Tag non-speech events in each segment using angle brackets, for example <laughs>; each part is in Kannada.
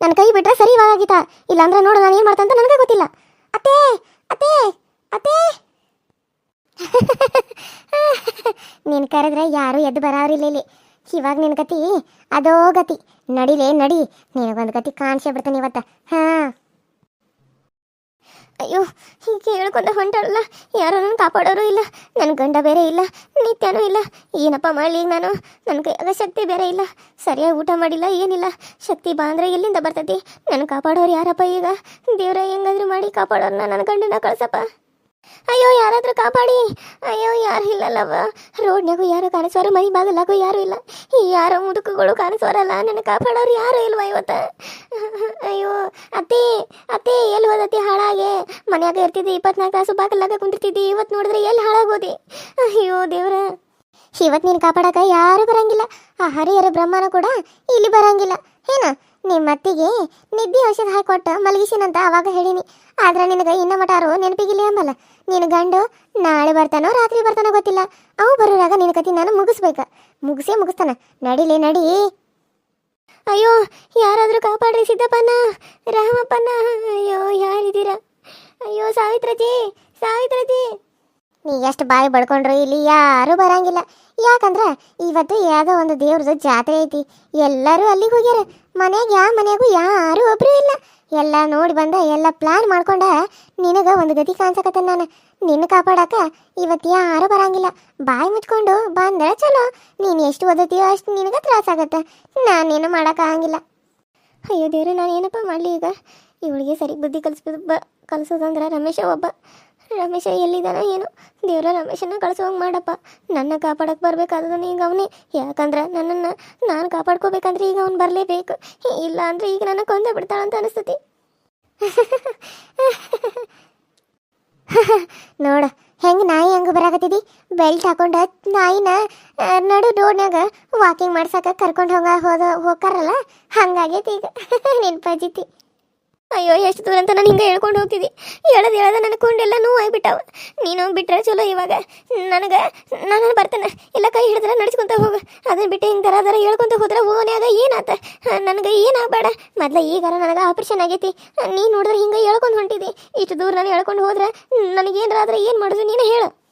ನನ್ನ ಕೈ ಬಿಟ್ರೆ ಸರಿ ಇವಾಗಾಗಿತ್ತ ಇಲ್ಲಾಂದ್ರೆ ನೋಡು ನಾನು ಏನು ಮಾಡ್ತಂತ ನನಗೆ ಗೊತ್ತಿಲ್ಲ. ಅತ್ತೇ ಅತ್ತೇ ಅತ್ತೇ. <laughs> ನೀನ್ ಕರೆದ್ರೆ ಯಾರು ಎದ್ದು ಬರೋರಿಲ್ಲ ಇಲ್ಲಿ. ಇವಾಗ ನಿನ್ ಗತಿ, ಅದೋ ಗತಿ. ನಡಿಲೇ ನಡಿ. ನಿನಗೊಂದು ಗತಿ ಕಾಣಿಸೇ ಬಿಡ್ತಾನೆ ಇವತ್ತ. ಹಾ. ಅಯ್ಯೋ, ಹೀಗೆ ಹೇಳ್ಕೊಂಡು ಹೊಂಟಾಳಲ್ಲ, ಯಾರನ್ನು ಕಾಪಾಡೋರು ಇಲ್ಲ ನನ್ನ ಗಂಡ ಬೇರೆ ಇಲ್ಲ, ನಿತ್ಯನೂ ಇಲ್ಲ, ಏನಪ್ಪ ಮಾಡಲಿ ನಾನು ನನ್ನ ಕೈಯಾಗ ಶಕ್ತಿ ಬೇರೆ ಇಲ್ಲ, ಸರಿಯಾಗಿ ಊಟ ಮಾಡಿಲ್ಲ, ಏನಿಲ್ಲ, ಶಕ್ತಿ ಬಾ ಅಂದ್ರೆ ಎಲ್ಲಿಂದ ಬರ್ತೈತಿ ನನ್ನ ಕಾಪಾಡೋರು ಯಾರಪ್ಪ ಈಗ, ದೇವ್ರ ಹೆಂಗಾದ್ರೂ ಮಾಡಿ ಕಾಪಾಡೋರ್ನ ನನ್ನ ಗಂಡನ ಕಳ್ಸಪ್ಪ. ಅಯ್ಯೋ, ಯಾರಾದ್ರೂ ಕಾಪಾಡಿ. ಅಯ್ಯೋ, ಯಾರು ಇಲ್ಲಲ್ಲವ ರೋಡ್ನಾಗೂ ಯಾರು ಕಾಣಿಸೋರು, ಮೈ ಬಾಗಲಾಗೂ ಯಾರು ಇಲ್ಲ. ಈ ಯಾರೋ ಮುದುಕುಗಳು ಕಾಣಿಸೋರಲ್ಲ ನನ್ನ ಕಾಪಾಡೋರು ಯಾರು ಇಲ್ವಾ ಇವತ್ತ? ಅಯ್ಯೋ, ಅತ್ತೆ ಅತ್ತೆ, ಎಲ್ಲಿ ಹೋದತಿ ಹಾಳಾಗೆ? ಮನ್ಯಾಗ ಇರ್ತಿದ್ದೆ, ಇಪ್ಪತ್ನಾಲ್ಕು ತಾಸು ಬಾಗಲಾಗ ಕುಂತಿದ್ದೆ ಇವತ್ತು ನೋಡಿದ್ರೆ ಎಲ್ಲಿ ಹಾಳಾಗೋದಿ? ಅಯ್ಯೋ, ದೇವ್ರ. ಇವತ್ತು ನೀನು ಕಾಪಾಡಕ ಯಾರು ಬರಂಗಿಲ್ಲ. ಆ ಹರಿಹರ ಬ್ರಹ್ಮನ ಕೂಡ ಇಲ್ಲಿ ಬರಂಗಿಲ್ಲ. ಏನ? ನಿಮ್ಮ ಅತ್ತಿಗೆ ನಿದ್ದೆ ಔಷಧ ಹಾಕೊಟ್ಟು ಮಲಗಿಸಿನಂತ ಅವಾಗ ಹೇಳಿನಿ. ಆದ್ರೆ ನಿನಗೆ ಇನ್ನ ಮಟಾರು ನೆನಪಿಗಿಲ್ಲ ಅಂಬಲ್ಲ ನಿನ್ ಗಂಡು, ನಾಳೆ ಬರ್ತಾನೋ, ರಾತ್ರಿ ಬರ್ತಾನೋ ಗೊತ್ತಿಲ್ಲ. ಅವು ಬರೋರಾಗ ನಿನ್ನ ಕತಿ ನಾನು ಮುಗಿಸ್ಬೇಕ. ಮುಗಿಸಿ ಮುಗಿಸ್ತಾನ. ನಡಿಲಿ ನಡಿ. ಅಯ್ಯೋ, ಯಾರಾದ್ರೂ ಕಾಪಾಡ್ರಿ ಸಿದ್ದಪ್ಪನ ರಾಮಪ್ಪನ ಅಯ್ಯೋ, ಯಾರಿದ್ದೀರಾ? ಅಯ್ಯೋ, ಸಾವಿತ್ರಜಿ ಸಾವಿತ್ರಜಿ. ನೀ ಎಷ್ಟು ಬಾಯಿ ಬಡ್ಕೊಂಡ್ರು ಇಲ್ಲಿ? ಯಾರು ಬರಂಗಿಲ್ಲ. ಯಾಕಂದ್ರ ಇವತ್ತು ಯಾವುದೋ ಒಂದು ದೇವ್ರದ ಜಾತ್ರೆ ಐತಿ. ಎಲ್ಲರೂ ಅಲ್ಲಿಗೆ ಹೋಗ್ಯಾರ. ಮನ್ಯಾಗ ಯಾವ ಮನೆಗೂ ಯಾರು ಒಬ್ರು ಇಲ್ಲ. ಎಲ್ಲ ನೋಡಿ ಬಂದ, ಎಲ್ಲ ಪ್ಲಾನ್ ಮಾಡ್ಕೊಂಡ ನಿನಗ ಒಂದು ಗತಿ ಕಾಣ್ಸಕತ್ತ ನಾನು. ನಿನ್ನ ಕಾಪಾಡಕ ಇವತ್ತು ಯಾರು ಬರಂಗಿಲ್ಲ. ಬಾಯಿ ಮುಚ್ಕೊಂಡು ಬಂದ್ರೆ ಚಲೋ. ನೀನು ಎಷ್ಟು ಓದತಿಯೋ ಅಷ್ಟು ನಿನಗೆ ತ್ರಾಸಾಗತ್ತೆ ನಾನೇನು ಮಾಡೋಕ್ಕಾಗಂಗಿಲ್ಲ ಅಯ್ಯೋ ದೇವ್ರೆ ನಾನು ಏನಪ್ಪ ಮಾಡಲಿ ಈಗ? ಇವಳಿಗೆ ಸರಿ ಬುದ್ಧಿ ಕಲಿಸ್ಬೋದು ಬ, ಕಲಿಸೋದಂದ್ರೆ ರಮೇಶ ಒಬ್ಬ ರಮೇಶ ಎಲ್ಲಿದ್ದಾನ ಏನು. ದೇವರ ರಮೇಶನ ಕಳ್ಸೋಂಗೆ ಮಾಡಪ್ಪ. ನನ್ನ ಕಾಪಾಡಕ್ಕೆ ಬರಬೇಕಾದನು ಈಗ ಅವನೇ. ಯಾಕಂದ್ರೆ ನನ್ನನ್ನು ನಾನು ಕಾಪಾಡ್ಕೋಬೇಕಂದ್ರೆ ಈಗ ಅವ್ನು ಬರಲೇಬೇಕು. ಇಲ್ಲ ಅಂದರೆ ಈಗ ನನ್ನ ಕೊಂದೇ ಬಿಡ್ತಾಳಂತ ಅನಿಸ್ತತಿ. <laughs> ನೋಡ, ಹೆಂಗೆ ನಾಯಿ ಹಂಗೆ ಬರಾಕತ್ತಿದಿ? ಬೆಲ್ಟ್ ಹಾಕೊಂಡ ನಾಯಿನ ನಡು ರೋಡ್ನಾಗ ವಾಕಿಂಗ್ ಮಾಡ್ಸಕ ಕರ್ಕೊಂಡು ಹೋಗ ಹೋದ ಹೋಗಾರಲ್ಲ ಹಂಗಾಗೈತಿ ಈಗ. <laughs> ಪಜಿತಿ ಅಯ್ಯೋ, ಎಷ್ಟು ದೂರ ಅಂತ ನಾನು ಹಿಂಗೆ ಹೇಳ್ಕೊಂಡು ಹೋಗ್ತಿದ್ದಿ. ಹೇಳೋದು ಹೇಳೋದು ನನ್ನ ಕುಂಡೆಲ್ಲ ನೋವು ಆಗ್ಬಿಟ್ಟಾವ. ನೀನು ಬಿಟ್ರೆ ಚಲೋ ಇವಾಗ. ನನಗೆ, ನಾನು ಬರ್ತೇನೆ. ಇಲ್ಲ, ಕೈ ಹಿಡಿದ್ರೆ ನಡ್ಸ್ಕೊಂತ ಹೋಗು. ಅದನ್ನ ಬಿಟ್ಟು ಹಿಂಗೆ ದರ ದರ ಹೇಳ್ಕೊಂತ ಹೋದ್ರೆ ಓನ್ಯಾಗ ಏನಾತ? ನನಗೆ ಏನಾಗಬೇಡ. ಮೊದ್ಲ ಈಗಾರ ನನಗೆ ಆಪ್ರೇಷನ್ ಆಗೈತಿ. ನೀನು ನೋಡಿದ್ರೆ ಹಿಂಗೆ ಹೇಳ್ಕೊಂಡು ಹೊಂಟಿದ್ದಿ ಇಷ್ಟು ದೂರ ನಾನು ಹೇಳ್ಕೊಂಡು ಹೋದ್ರೆ ನನಗೇನಾರ ಆದ್ರೆ ಏನು ಮಾಡೋದು ನೀನು ಹೇಳು.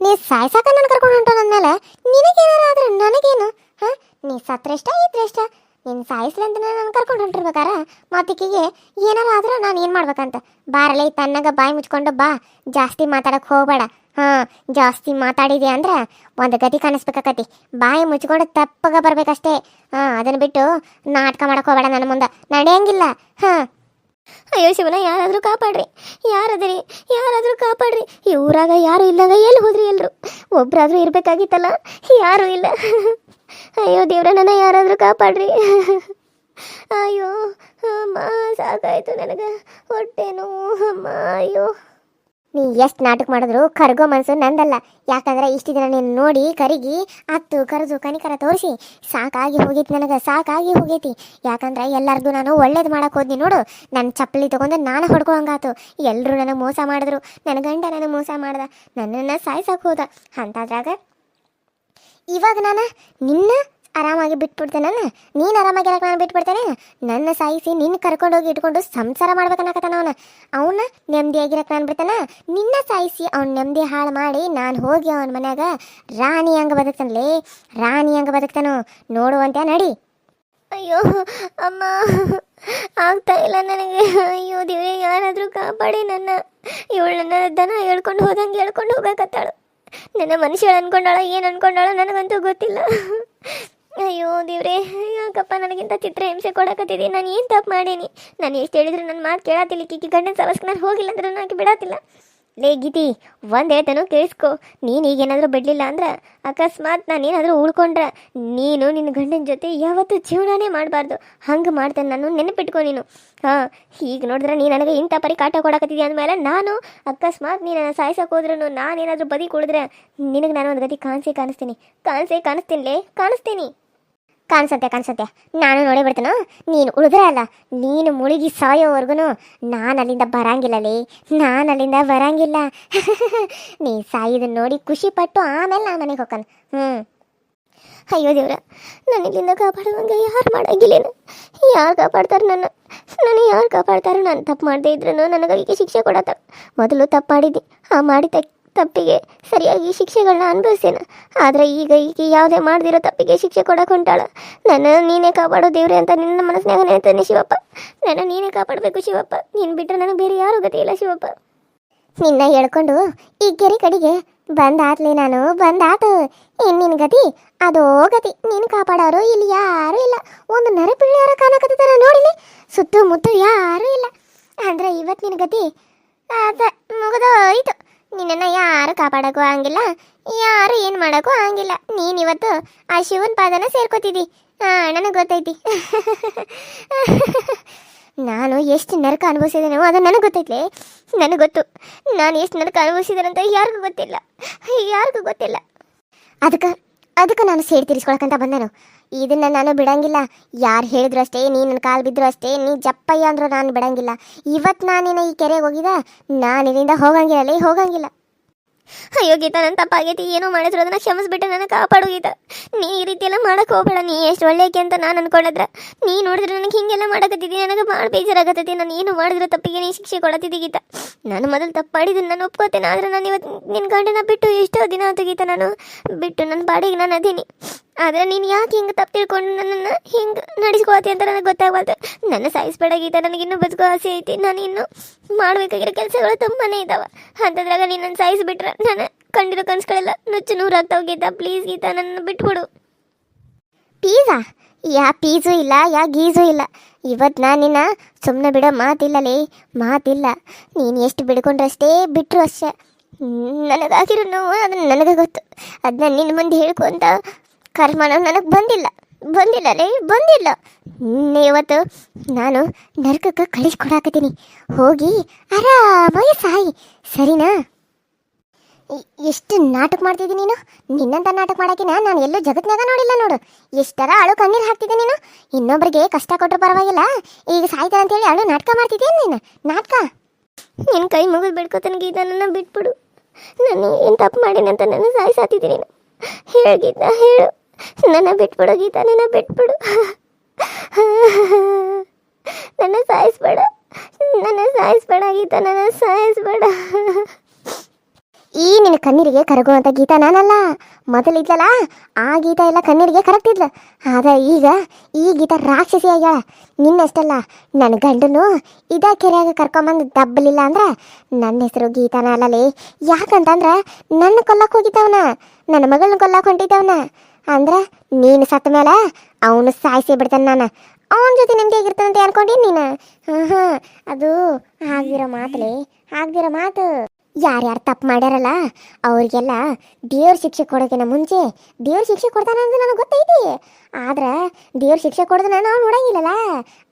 ನೀ ಸಾಯ್ಸಾಕ ನಾನು ಕರ್ಕೊಂಡು ಹೊಂಟೋ ನಿನಗೆ ನಿನಗೇನಾರ ಆದ್ರೆ ನನಗೇನು? ಹಾಂ? ನೀ ಸತ್ರೆಷ್ಟ ಇದ್ರೆಷ್ಟ ನೀನು ಸಾಯಿಸ್ಲಿ ಅಂತ ನಾನು ಕರ್ಕೊಂಡು ಹೊಂಟಿರ್ಬೇಕಾರ? ಮಾತಿಕಿಗೆ ಏನಾರ ಆದ್ರೆ ನಾನು ಏನು ಮಾಡ್ಬೇಕಂತ? ಬಾರಲೆ ತನ್ನಾಗ ಬಾಯಿ ಮುಚ್ಕೊಂಡು ಬಾ. ಜಾಸ್ತಿ ಮಾತಾಡಕ್ಕೆ ಹೋಗಬೇಡ. ಹಾಂ, ಜಾಸ್ತಿ ಮಾತಾಡಿದೆ ಅಂದ್ರೆ ಒಂದು ಗತಿ ಕಾಣಿಸ್ಬೇಕಾಕತಿ. ಬಾಯಿ ಮುಚ್ಕೊಂಡು ತಪ್ಪಗ ಬರಬೇಕಷ್ಟೇ. ಹಾಂ ಅದನ್ನು ಬಿಟ್ಟು ನಾಟಕ ಮಾಡಕ್ಕೆ ಹೋಗಬೇಡ ನನ್ನ ಮುಂದೆ. ನಡೆಯಂಗಿಲ್ಲ. ಹಾಂ. ಅಯ್ಯೋ ಶಿವನ ಯಾರಾದರೂ ಕಾಪಾಡ್ರಿ. ಯಾರದ್ರಿ? ಯಾರಾದರೂ ಕಾಪಾಡ್ರಿ. ಈ ಊರಾಗ ಯಾರು ಇಲ್ಲದ ಎಲ್ಲಿ ಹೋದ್ರಿ ಎಲ್ಲರೂ ಒಬ್ಬರಾದರೂ ಇರಬೇಕಾಗಿತ್ತಲ್ಲ? ಯಾರು ಇಲ್ಲ. ಅಯ್ಯೋ ದೇವ್ರ ನನ್ನ ಯಾರಾದರೂ ಕಾಪಾಡ್ರಿ. ಅಯ್ಯೋ, ಅಮ್ಮ, ಸಾಕಾಯ್ತು ನನಗೆ. ಹೊಟ್ಟೆನು, ಅಮ್ಮ, ಅಯ್ಯೋ. ನೀ ಎಷ್ಟು ನಾಟಕ ಮಾಡಿದ್ರು ಕರ್ಗೋ ಮನಸ್ಸು ನಂದಲ್ಲ. ಯಾಕಂದ್ರೆ ಇಷ್ಟು ದಿನ ನೀನು ನೋಡಿ ಕರಿಗಿ ಹತ್ತು ಕರೆದು, ಕನಿಕರ ತೋರಿಸಿ. ಸಾಕಾಗಿ ಹೋಗೈತಿ ನನಗೆ, ಸಾಕಾಗಿ ಹೋಗೈತಿ. ಯಾಕಂದ್ರೆ ಎಲ್ಲರಿಗೂ ನಾನು ಒಳ್ಳೇದು ಮಾಡಕ್ಕೆ ಹೋದ್ನಿ ನೋಡು. ನನ್ನ ಚಪ್ಪಲಿ ತಗೊಂಡು ನಾನು ಹೊಡ್ಕೊಳಂಗಾತು. ಎಲ್ಲರೂ ನನಗೆ ಮೋಸ ಮಾಡಿದ್ರು. ನನ್ನ ಗಂಡ ನನಗೆ ಮೋಸ ಮಾಡ್ದ. ನನ್ನನ್ನು ಸಾಯ್ಸಕ್ಕೆ ಹೋದ. ಅಂತಾದ್ರಾಗ ಇವಾಗ ನಾನು ನಿನ್ನ ಆರಾಮಾಗಿ ಬಿಟ್ಬಿಡ್ತೇನೆ ನಾನು ನೀನು ಆರಾಮಾಗಿ ನಾನು ಬಿಟ್ಬಿಡ್ತೇನೆ, ನನ್ನ ಸಾಯಿಸಿ ನಿನ್ನ ಕರ್ಕೊಂಡೋಗಿ ಇಟ್ಕೊಂಡು ಸಂಸಾರ ಮಾಡ್ಬೇಕನ್ನಕತ್ತಾನ ಅವನು. ಅವನ ನೆಮ್ಮದಿಯಾಗಿರಕ್ಕೆ ನಾನು ಬಿಡ್ತಾನೆ, ನಿನ್ನ ಸಾಯಿಸಿ ಅವ್ನ ನೆಮ್ಮದಿ ಹಾಳು ಮಾಡಿ ನಾನು ಹೋಗಿ ಅವನ ಮನ್ಯಾಗ ರಾಣಿ ಹಂಗೆ ಬದುಕ್ತಾನಲೇ ರಾಣಿ ಹಂಗೆ ಬದುಕ್ತಾನು ನೋಡುವಂತೆ ನಡಿ. ಅಯ್ಯೋ, ಅಮ್ಮ, ಆಗ್ತಾ ಇಲ್ಲ ನನಗೆ. ಅಯ್ಯೋ, ದೇವ್ರೆ, ಯಾರಾದರೂ ಕಾಪಾಡಿ ನನ್ನ. ಇವಳು ನನ್ನ ದನ ಹೇಳ್ಕೊಂಡು ಹೋದಂಗೆ ಹೇಳ್ಕೊಂಡು ಹೋಗಕತ್ತಾಳು. ನನ್ನ ಮನುಷ್ಯಳು ಅನ್ಕೊಂಡಾಳ, ಏನು ಅನ್ಕೊಂಡಾಳ ನನಗಂತೂ ಗೊತ್ತಿಲ್ಲ. ಅಯ್ಯೋ ದೇವ್ರೆ, ಯಾಕಪ್ಪ ನನಗಿಂತ ಚಿತ್ರ ಹಿಂಸೆ ಕೊಡಕತ್ತಿದೆ? ನಾನು ಏನು ತಪ್ಪು ಮಾಡೇನಿ? ನಾನು ಎಷ್ಟು ಹೇಳಿದ್ರು ನನ್ನ ಮಾತು ಕೇಳತ್ತಿಲ್ಲ ಕಿಕ್ಕಿ ಗಂಡನ ಸಲಸ್ಕ ನಾನು ಹೋಗಿಲ್ಲ ಅಂದ್ರೆ ನನಗೆ ಬಿಡತ್ತಿಲ್ಲ ಲೇ ಗೀತಿ, ಒಂದು ಹೇಳ್ತಾನು ಕೇಳಿಸ್ಕೊ. ನೀನು ಈಗೇನಾದರೂ ಬಿಡಲಿಲ್ಲ ಅಂದ್ರೆ ಅಕಸ್ಮಾತ್ ನಾನೇನಾದರೂ ಉಳ್ಕೊಂಡ್ರೆ ನೀನು ನಿನ್ನ ಗಂಡನ ಜೊತೆ ಯಾವತ್ತೂ ಜೀವನನೇ ಮಾಡಬಾರ್ದು. ಹಂಗೆ ಮಾಡ್ತೇನೆ ನಾನು, ನೆನಪಿಟ್ಕೊ ನೀನು. ಹಾಂ ಈಗ ನೋಡಿದ್ರೆ ನೀನು ನನಗೆ ಇಂಥ ಪರಿ ಕಾಟ ಕೊಡಕತ್ತಿದ್ದೀಯ ಅಂದಮೇಲೆ ನಾನು ಅಕಸ್ಮಾತ್ ನೀನು ನನ್ನ ಸಾಯಿಸೋಕೆ ಹೋದ್ರೂ ನಾನೇನಾದರೂ ಬದಿ ಕುಡಿದ್ರೆ ನಿನಗೆ ನಾನು ಒಂದು ಗತಿ ಕಾಣಿಸೇ ಕಾಣಿಸ್ತೀನಿ. ಕಾಣಿಸೇ ಕಾಣಿಸ್ತೀನಿ ಲೇ, ಕಾಣಿಸ್ತೀನಿ. ಕಾಣಿಸತ್ತೆ, ಕಾಣಿಸುತ್ತೆ. ನಾನು ನೋಡಿ ಬಿಡ್ತೇನೋ? ನೀನು ಉಳಿದ್ರೆ ಅಲ್ಲ. ನೀನು ಮುಳುಗಿ ಸಾಯೋವರೆಗೂ ನಾನು ಅಲ್ಲಿಂದ ಬರಂಗಿಲ್ಲಲೇ. ನಾನು ಅಲ್ಲಿಂದ ಬರಂಗಿಲ್ಲ. <laughs> ನೀ ಸಾಯಿದನ್ನು ನೋಡಿ ಖುಷಿ ಪಟ್ಟು ಆಮೇಲೆ ನಾನು ಮನೆಗೆ ಹೋಗ್ತಾನೆ ಹ್ಞೂ ಅಯ್ಯೋ ದೇವ್ರ, ನಾನು ಇಲ್ಲಿಂದ ಕಾಪಾಡುವಂಗೆ ಯಾರು ಮಾಡಂಗಿಲ್ಲೇನು? ಯಾರು ಕಾಪಾಡ್ತಾರೆ ನನ್ನ? ನಾನು ಯಾರು ಕಾಪಾಡ್ತಾರೋ? ನಾನು ತಪ್ಪು ಮಾಡದೇ ಇದ್ರೂ ನನಗೆ ಈಗ ಶಿಕ್ಷೆ ಕೊಡತ್ತಾರ. ಮೊದಲು ತಪ್ಪು ಮಾಡಿದ್ದೆ. ಆ ಮಾಡಿದ ತಪ್ಪಿಗೆ ಸರಿಯಾಗಿ ಶಿಕ್ಷೆಗಳನ್ನ ಅನುಭವಿಸೇನ. ಆದರೆ ಈಗ ಈಗ ಯಾವುದೇ ಮಾಡದಿರೋ ತಪ್ಪಿಗೆ ಶಿಕ್ಷೆ ಕೊಡಕ್ಕೆ ಹೊಂಟಾಳ. ನನ್ನ ನೀನೇ ಕಾಪಾಡೋ ದೇವ್ರೆ ಅಂತ ನಿನ್ನ ಮನಸ್ಸಿನಾಗ ನೆನೆತಾನೆ ಶಿವಪ್ಪ. ನನ್ನ ನೀನೇ ಕಾಪಾಡಬೇಕು ಶಿವಪ್ಪ. ನೀನು ಬಿಟ್ಟರೆ ನನಗೆ ಬೇರೆ ಯಾರೂ ಗತಿ ಇಲ್ಲ ಶಿವಪ್ಪ. ನಿನ್ನ ಹೇಳ್ಕೊಂಡು ಈ ಕೆರೆ ಕಡೆಗೆ ಬಂದಾತ್ಲಿ ನಾನು. ಬಂದಾತು. ಏನು ನಿನ್ ಗತಿ? ಅದೋ ಗತಿ. ನೀನು ಕಾಪಾಡೋರು ಇಲ್ಲಿ ಯಾರೂ ಇಲ್ಲ. ಒಂದು ನರೆ ಪಿಳ್ಳಿಯಾರ ಕಾಣಕತ್ತಾರ ನೋಡಿಲಿ. ಸುತ್ತಮುತ್ತ ಯಾರು ಇಲ್ಲ. ಅಂದ್ರೆ ಇವತ್ತು ನಿನ್ನ ಗತಿ? ಮುಗಿದೋಯ್ತು. ನಿನ್ನನ್ನು ಯಾರು ಕಾಪಾಡೋಕ್ಕೂ ಆಗಂಗಿಲ್ಲ, ಯಾರು ಏನು ಮಾಡೋಕ್ಕೂ ಆಗಂಗಿಲ್ಲ. ನೀನು ಇವತ್ತು ಆ ಶಿವನ ಪಾದನ ಸೇರ್ಕೋತಿದ್ದಿ. ಹಾಂ ನನಗೆ ಗೊತ್ತೈತಿ. ನಾನು ಎಷ್ಟು ನರಕ ಅನುಭವಿಸಿದ್ದೇನೋ ಅದು ನನಗೆ ಗೊತ್ತೈತೆ ನನಗೆ ಗೊತ್ತು. ನಾನು ಎಷ್ಟು ನರಕ ಅನುಭವಿಸಿದ್ರಂತ ಯಾರಿಗೂ ಗೊತ್ತಿಲ್ಲ. ಯಾರಿಗೂ ಗೊತ್ತಿಲ್ಲ. ಅದಕ್ಕೆ ಅದಕ್ಕೆ ನಾನು ಸೇರಿ ತೀರಿಸ್ಕೊಳಕಂತ ಬಂದನು. ಇದನ್ನ ನಾನು ಬಿಡಂಗಿಲ್ಲ. ಯಾರು ಹೇಳಿದ್ರು ಅಷ್ಟೇ ನೀ ನನ್ನ ಕಾಲು ಬಿದ್ರು ಅಷ್ಟೇ, ನೀ ಜಪ್ಪಯ್ಯ ಅಂದ್ರು ನಾನು ಬಿಡಂಗಿಲ್ಲ. ಇವತ್ತು ನಾನಿನ ಈ ಕೆರೆಗೆ ಹೋಗಿದ, ನಾನು ಇಲ್ಲಿಂದ ಹೋಗಂಗಿಲ್ಲ ಹೋಗಂಗಿಲ್ಲ. ಅಯ್ಯೋ ಗೀತಾ ನನ್ನ ತಪ್ಪಾಗೈತಿ, ಏನೋ ಮಾಡಿದ್ರು ಅದನ್ನ ಕ್ಷಮಿಸ್ಬಿಟ್ಟು ನನ್ನ ಕಾಪಾಡು ಗೀತಾ. ನೀ ಈ ರೀತಿ ಎಲ್ಲ ಮಾಡಕ್ ಹೋಗ್ಬೇಡ, ನೀ ಎಷ್ಟು ಒಳ್ಳೆಯಕ್ಕೆ ಅಂತ ನಾನು ಅನ್ಕೊಂಡದ್ರ. ನೀ ನೋಡಿದ್ರೆ ನನಗೆ ಹಿಂಗೆಲ್ಲ ಮಾಡಕತ್ತಿದ್ದಿ ನನಗೆ ಭಾಳ ಬೇಜಾರಾಗತ್ತೈತಿ, ನಾನು ಏನು ಮಾಡಿದ್ರು ತಪ್ಪಿಗೆ ನೀ ಶಿಕ್ಷೆ ಕೊಡತ್ತಿದ್ದಿ ಗೀತಾ. ನಾನು ಮೊದಲು ತಪ್ಪು ನಾನು ಒಪ್ಕೋತೇನೆ, ಆದ್ರೆ ನಾನು ಇವತ್ತು ನಿನ್ನ ಗಂಡನ ಬಿಟ್ಟು ಎಷ್ಟೋ ದಿನ ಆಯ್ತು ಗೀತಾ, ನಾನು ಬಿಟ್ಟು ನನ್ನ ಬಾಡಿಗೆ ನಾನು ಅದೀನಿ. ಆದ್ರೆ ನೀನು ಯಾಕೆ ಹಿಂಗೆ ತಪ್ಪು ತಿಳ್ಕೊಂಡು ನನ್ನನ್ನು ಹಿಂಗೆ ನಡೆಸ್ಕೊಳತಿ ಅಂತ ನನಗೆ ಗೊತ್ತಾಗಬಾರ್ದು ನನ್ನ ಸಾಯಿಸ್ಬೇಡ ಗೀತಾ ನನಗಿನ್ನೂ ಬದುಕೋ ಆಸೆ ಐತಿ. ನಾನು ಇನ್ನು ಮಾಡ್ಬೇಕಾಗಿರೋ ಕೆಲಸಗಳು ತುಂಬಾನೇ ಇದ್ದಾವೆ ಅಂಥದ್ರಾಗ ನೀನು ನನ್ನ ಸಾಯಿಸ್ಬಿಟ್ರೆ ನಾನು ಕಂಡಿರೋ ಕನ್ಸುಗಳೆಲ್ಲ ನುಚ್ಚು ನೂರಾಗ್ತಾವ ಗೀತಾ. ಪ್ಲೀಸ್ ಗೀತಾ ನನ್ನ ಬಿಟ್ಬಿಡು. ಪೀಸಾ ಯಾ ಪೀಸು ಇಲ್ಲ, ಯಾ ಗೀಸು ಇಲ್ಲ. ಇವತ್ತು ನಾನು ನಿನ್ನ ಸುಮ್ಮನೆ ಬಿಡೋ ಮಾತಿಲ್ಲಲೇ, ಮಾತಿಲ್ಲ. ನೀನು ಎಷ್ಟು ಬಿಡ್ಕೊಂಡ್ರಷ್ಟೇ ಬಿಟ್ಟರು ಅಷ್ಟೇ. ನನಗಾಗಿರೋ ನೋವು ಅದನ್ನು ನನಗೆ ಗೊತ್ತು. ಅದನ್ನ ನಿನ್ನ ಮುಂದೆ ಹೇಳ್ಕೊಂತ ಕರ್ಮನ ನನಗೆ ಬಂದಿಲ್ಲ. ಬಂದಿಲ್ಲ ರೀ, ಬಂದಿಲ್ಲ. ಇವತ್ತು ನಾನು ನರಕಕ್ಕೆ ಕಳಿಸ್ಕೊಡಾಕತ್ತೀನಿ ಹೋಗಿ ಆರಾಮಾಗಿ ಸಾಯಿ. ಸರಿನಾ? ಎಷ್ಟು ನಾಟಕ ಮಾಡ್ತಿದ್ದಿ ನೀನು? ನಿನ್ನಂತ ನಾಟಕ ಮಾಡಾಕಿನ ನಾನು ಎಲ್ಲೂ ಜಗತ್ನಾಗ ನೋಡಿಲ್ಲ ನೋಡು. ಎಷ್ಟರ ಅಳು ಕಣ್ಣೀರು ಹಾಕ್ತಿದ್ದೆ ನೀನು? ಇನ್ನೊಬ್ಬರಿಗೆ ಕಷ್ಟ ಕೊಟ್ಟರು ಪರವಾಗಿಲ್ಲ. ಈಗ ಸಾಯ್ತಾನೆ ಅಂತೇಳಿ ಅಳು ನಾಟಕ ಮಾಡ್ತಿದ್ದೀನಿ ನೀನು? ನಾಟಕ? ನಿನ್ನ ಕೈ ಮುಗಿದು ಬಿಡ್ಕೋತಾನೆ ಗೀತಾ ನನ್ನ ಬಿಟ್ಬಿಡು. ನಾನು ಏನು ತಪ್ಪು ಮಾಡಿನಂತ ನಾನು ನನ್ನ ಸಾಯಿಸಾತಿದ್ದೀನಿ ನೀನು. ಹೇಳು ಗೀತಾ ಹೇಳು. ನನ್ನ ಬಿಟ್ಬಿಡು ಗೀತಾ ನನ್ನ ಬಿಟ್ಬಿಡು. ನನ್ನ ಸಾಯಿಸ್ಬೇಡ. ನನ್ನ ಸಾಯಿಸ್ಬೇಡ ಗೀತಾ, ನನ್ನ ಸಾಯಿಸ್ಬೇಡ. ಈ ನಿನ್ನ ಕಣ್ಣೀರಿಗೆ ಕರಗುವಂಥ ಗೀತ ನಾನಲ್ಲ. ಮೊದಲಿದ್ಲಲ್ಲ ಆ ಗೀತ ಎಲ್ಲ ಕಣ್ಣೀರಿಗೆ ಕರಗ್ತಿದ್ಲ. ಆದ ಈಗ ಈ ಗೀತ ರಾಕ್ಷಸಿ ಆಗ್ಯಾಳ. ನಿನ್ನಷ್ಟಲ್ಲ ನನ್ನ ಗಂಡನು ಇದ ಕೆರೆಯಾಗ ಕರ್ಕೊಂಬಂದು ದಬ್ಬಲಿಲ್ಲ ಅಂದ್ರೆ ನನ್ನ ಹೆಸರು ಗೀತಾನ ಅಲ್ಲಲ್ಲಿ ಯಾಕಂತಂದ್ರೆ ನನ್ನ ಕೊಲ್ಲಕ್ಕೆ ಹೋಗಿದ್ದವನ, ನನ್ನ ಮಗಳನ್ನ ಕೊಲ್ಲಕ್ಕೆ ಹೊಂಟಿದ್ದವನ. ಅಂದ್ರೆ ನೀನು ಸತ್ತ ಮೇಲೆ ಅವನು ಸಾಯಿಸಿ ಬಿಡ್ತಾನೆ ನಾನು. ಅವನ ಜೊತೆ ನೆಮ್ಮದಿಯಾಗಿರ್ತಾನೆ ಅಂತ ಅನ್ಕೊಂಡೀನಿ ನೀನು. ಹಾಂ ಅದು ಆಗ್ದಿರೋ ಮಾತಲೇ ಆಗ್ದಿರೋ ಮಾತು. ಯಾರ್ಯಾರು ತಪ್ಪು ಮಾಡ್ಯಾರಲ್ಲ, ಅವ್ರಿಗೆಲ್ಲ ದೇವ್ರ ಶಿಕ್ಷೆ ಕೊಡೋಕಿನ ಮುಂಚೆ ದೇವ್ರ ಶಿಕ್ಷೆ ಕೊಡ್ತಾನ ಅಂತ ನನಗೆ ಗೊತ್ತೈತಿ. ಆದ್ರೆ ದೇವ್ರ ಶಿಕ್ಷೆ ಕೊಡೋದನ್ನ ನಾವು ನೋಡಂಗಿಲ್ಲಲ್ಲ.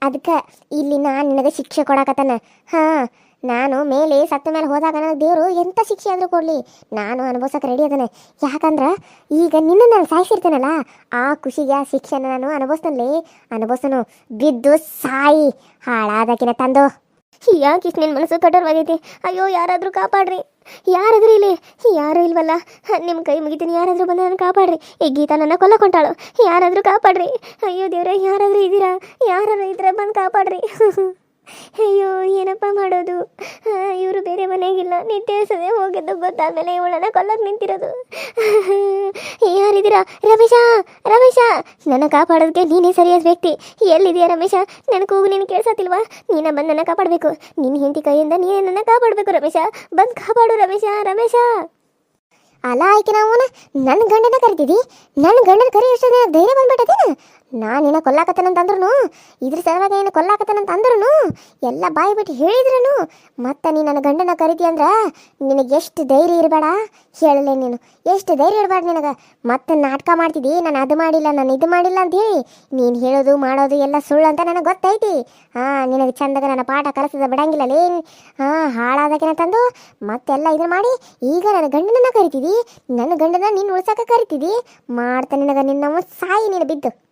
ಅದಕ್ಕೆ ಇಲ್ಲಿ ನಾನು ನಿನಗೆ ಶಿಕ್ಷೆ ಕೊಡಕತ್ತಾನ. ಹಾಂ ನಾನು ಮೇಲೆ ಸತ್ತ ಮೇಲೆ ಹೋದಾಗ ನನಗೆ ದೇವರು ಎಂಥ ಶಿಕ್ಷೆ ಆದರೂ ಕೊಡಲಿ. ನಾನು ಅನುಭವಿಸೋಕೆ ರೆಡಿ ಅದನೆ ಯಾಕಂದ್ರೆ ಈಗ ನಿನ್ನ ನಾನು ಸಾಯಿಸಿರ್ತೇನಲ್ಲ, ಆ ಖುಷಿಗೆ, ಆ ಶಿಕ್ಷೆನ ನಾನು ಅನುಭವಿಸ್ತನಲ್ಲಿ ಅನುಭವಿಸ್ತನು ಬಿದ್ದು ಸಾಯಿ, ಹಾಳಾದಕಿನ ತಂದು. ಯಾಕೆ ಇಷ್ಟು ನಿನ್ನ ಮನಸ್ಸು ಕಠೋರವಾಗೈತಿ. ಅಯ್ಯೋ, ಯಾರಾದರೂ ಕಾಪಾಡ್ರಿ. ಯಾರಾದ್ರೂ ಇಲ್ಲಿ ಯಾರು ಇಲ್ವಲ್ಲ. ನಿಮ್ಮ ಕೈ ಮುಗಿತೀನಿ. ಯಾರಾದರೂ ಬಂದು ನನ್ನ ಕಾಪಾಡ್ರಿ. ಈ ಗೀತಾ ನನ್ನ ಕೊಲ್ಲ ಕೊಂಟಾಳು ಯಾರಾದರೂ ಕಾಪಾಡ್ರಿ. ಅಯ್ಯೋ ದೇವ್ರೆ, ಯಾರಾದರೂ ಇದ್ದೀರಾ? ಯಾರಾದರೂ ಇದ್ರೆ ಬಂದು ಕಾಪಾಡ್ರಿ. <laughs> ಅಯ್ಯೋ, ಏನಪ್ಪ ಮಾಡೋದು? ಇವರು ಬೇರೆ ಮನೆಗಿಲ್ಲ ನಿತ್ಯ ಸದೇ ಹೋಗಿದ್ದು ಗೊತ್ತಾದ್ಮೇಲೆ ಇವಳನ್ನ ಕೊಲ್ಲಕ್ಕೆ ನಿಂತಿರೋದು. ಯಾರಿದ್ದೀರಾ? ರಮೇಶ ರಮೇಶ! ನನ್ನ ಕಾಪಾಡೋದಕ್ಕೆ ನೀನೇ ಸರಿಯಾದ ವ್ಯಕ್ತಿ. ಎಲ್ಲಿದೆಯಾ ರಮೇಶ? ನನ್ನ ಕೂಗು ನೀನು ಕೇಳಿಸತ್ತಿಲ್ವಾ? ನೀನ ಬಂದು ನನ್ನ ಕಾಪಾಡಬೇಕು. ನಿನ್ನ ಹೆಂಡತಿ ಕೈಯಿಂದ ನೀನೇ ನನ್ನ ಕಾಪಾಡಬೇಕು, ರಮೇಶ. ಬಂದು ಕಾಪಾಡು, ರಮೇಶ ರಮೇಶ! ಅಲ್ಲ ಆಯ್ಕೆ ನಾವು ನನ್ನ ಗಂಡನ ಕರಿತಿದ್ದಿ ನನ್ನ ಗಂಡನ ಕರಿ ಎಷ್ಟು ಧೈರ್ಯ ಬಂದ್ಬಿಟ್ಟದೇನ? ನಾನು ನಿನ್ನ ಕೊಲ್ಲಾಕತ್ತೇನಂತಂದ್ರೂ ಇದ್ರ ಸಲುವಾಗಿ ಏನು ಕೊಲ್ಲಾಕತ್ತೇನಂತ ಅಂದ್ರೂ ಎಲ್ಲ ಬಾಯಿ ಬಿಟ್ಟು ಹೇಳಿದ್ರೂ ಮತ್ತೆ ನೀ ನನ್ನ ಗಂಡನ ಕರಿತಿ ಅಂದ್ರೆ ನಿನಗೆ ಎಷ್ಟು ಧೈರ್ಯ ಇರಬೇಡ? ಹೇಳಲೇ ನೀನು. ಎಷ್ಟು ಧೈರ್ಯ ಇರಬೇಡ ನಿನಗೆ? ಮತ್ತೆ ನಾಟಕ ಮಾಡ್ತಿದ್ದಿ ನಾನು ಅದು ಮಾಡಿಲ್ಲ, ನಾನು ಇದು ಮಾಡಿಲ್ಲ ಅಂತ ಹೇಳಿ ನೀನು ಹೇಳೋದು, ಮಾಡೋದು, ಎಲ್ಲ ಸುಳ್ಳು ಅಂತ ನನಗೆ ಗೊತ್ತೈತಿ. ಹಾಂ, ನಿನಗೆ ಚಂದಾಗ ನನ್ನ ಪಾಠ ಕಲಸದ ಬಿಡಂಗಿಲ್ಲ ಲೇ ಹಾಂ, ಹಾಳಾದಕಿನ ತಂದು, ಮತ್ತೆಲ್ಲ ಇದನ್ನ ಮಾಡಿ, ಈಗ ನನ್ನ ಗಂಡನನ್ನ ಕರಿತಿದ್ದಿ ನನ್ನ ಗಂಡನ ನೀನು ಉಳ್ಸಕ್ಕೆ ಕರಿತಿದಿ? ಮಾಡ್ತಾನೆ ನನಗ ನಿನ್ನವ ಸಾಯಿ ನೀನು ಬಿದ್ದು.